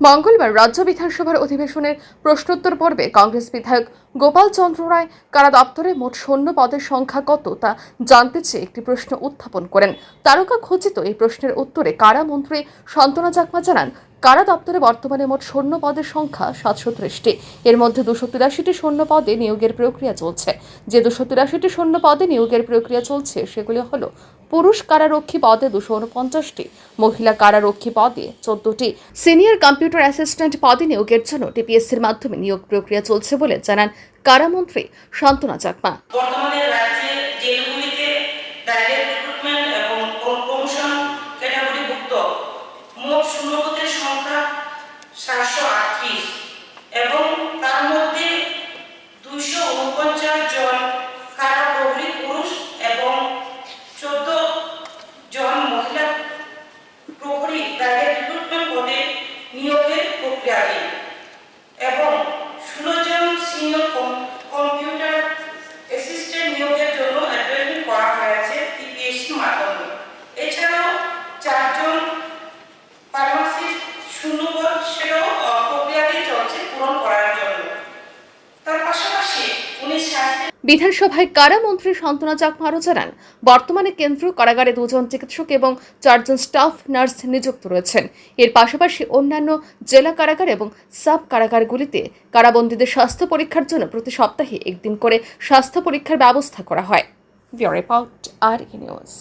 মঙ্গলবার রাজ্য বিধানসভার অধিবেশনের প্রশ্নোত্তর পর্বে কংগ্রেস বিধায়ক গোপাল চন্দ্র রায় কারা দপ্তরে মোট শূন্য পদের সংখ্যা কত তা জানতে চেয়ে একটি প্রশ্ন উত্থাপন করেন। তারকা খচিত এই প্রশ্নের উত্তরে কারা মন্ত্রী সন্তনা চাকমা জানান কারা দপ্তরে বর্তমানে মোট শূন্য পদের সংখ্যা? সাতশো ত্রিশটি। এর মধ্যে দুশো তিরাশিটি শূন্য পদে নিয়োগের প্রক্রিয়া চলছে। যে দুশো তিরাশিটি শূন্য পদে নিয়োগের প্রক্রিয়া চলছে, সেগুলি হলো পুরুষ কারারক্ষী পদে দুশো উনপঞ্চাশটি, মহিলা কারারক্ষী পদে চোদ্দটি। সিনিয়র কম্পিউটার অ্যাসিস্ট্যান্ট পদে নিয়োগের জন্য টিপিএসসির মাধ্যমে নিয়োগ প্রক্রিয়া চলছে বলে জানান কারামন্ত্রী শান্তনা চাকমা। মোট শূন্যপদের সংখ্যা সাতশো আটত্রিশ এবং তার মধ্যে দুইশো উনপঞ্চাশ জন কারা প্রহরী পুরুষ এবং চোদ্দ জন মহিলা প্রহরী ডাইরেক্ট রিক্রুটমেন্ট পদে প্রক্রিয়াধীন এবং ষোলো জন সিনিয়র কম্পিউটার অ্যাসিস্ট্যান্ট নিয়োগের জন্য অ্যাডভার্টাইজমেন্ট করা হয়েছে টিপিএসসির মাধ্যমে। এছাড়াও চারজন ফার্মাসিস্ট শূন্যপদ সেটাও আহ, প্রক্রিয়াধীন চলছে পূরণ করার জন্য। তার পাশাপাশি উনি স্বাস্থ্য বিধানসভায় কারা মন্ত্রী শান্তনা চাকমা আরও জানান, বর্তমানে কেন্দ্র কারাগারে দুজন চিকিৎসক এবং চারজন স্টাফ নার্স নিযুক্ত রয়েছেন। এর পাশাপাশি অন্যান্য জেলা কারাগার এবং সাব কারাগারগুলিতে কারাবন্দীদের স্বাস্থ্য পরীক্ষার জন্য প্রতি সপ্তাহে একদিন করে স্বাস্থ্য পরীক্ষার ব্যবস্থা করা হয়। রিপোর্ট আর নিউজ।